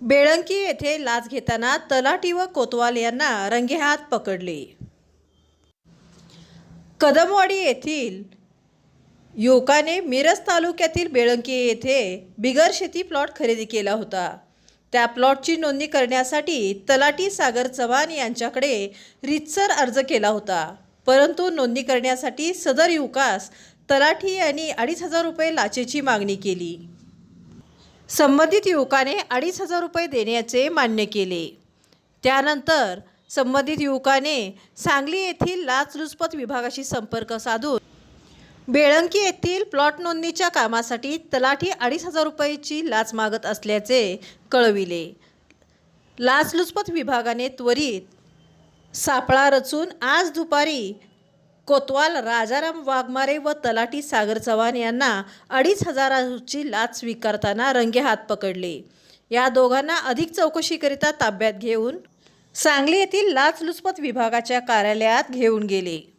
बेळंकी येथे लाच घेताना तलाठी व कोतवाल यांना रंगेहात पकडले. कदमवाडी येथील युवकाने मिरज तालुक्यातील बेळंकी येथे बिगर शेती प्लॉट खरेदी केला होता. त्या प्लॉटची नोंदणी करण्यासाठी तलाठी सागर चव्हाण यांच्याकडे रितसर अर्ज केला होता. परंतु नोंदणी करण्यासाठी सदर युवकास तलाठी यांनी अडीच हजार रुपये लाचेची मागणी केली. संबंधित युवकाने अडीच हजार रुपये देण्याचे मान्य केले. त्यानंतर संबंधित युवकाने सांगली येथील लाचलुचपत विभागाशी संपर्क साधून बेळंकी येथील प्लॉट नोंदणीच्या कामासाठी तलाठी अडीच हजार रुपयाची लाच मागत असल्याचे कळविले. लाचलुचपत विभागाने त्वरित सापळा रचून आज दुपारी कोतवाल राजाराम वाघमारे व तलाठी सागर चव्हाण यांना अडीच हजाराची लाच स्वीकारताना रंगेहात पकडले. या दोघांना अधिक चौकशीकरिता ताब्यात घेऊन सांगली येथील लाचलुचपत विभागाच्या कार्यालयात घेऊन गेले.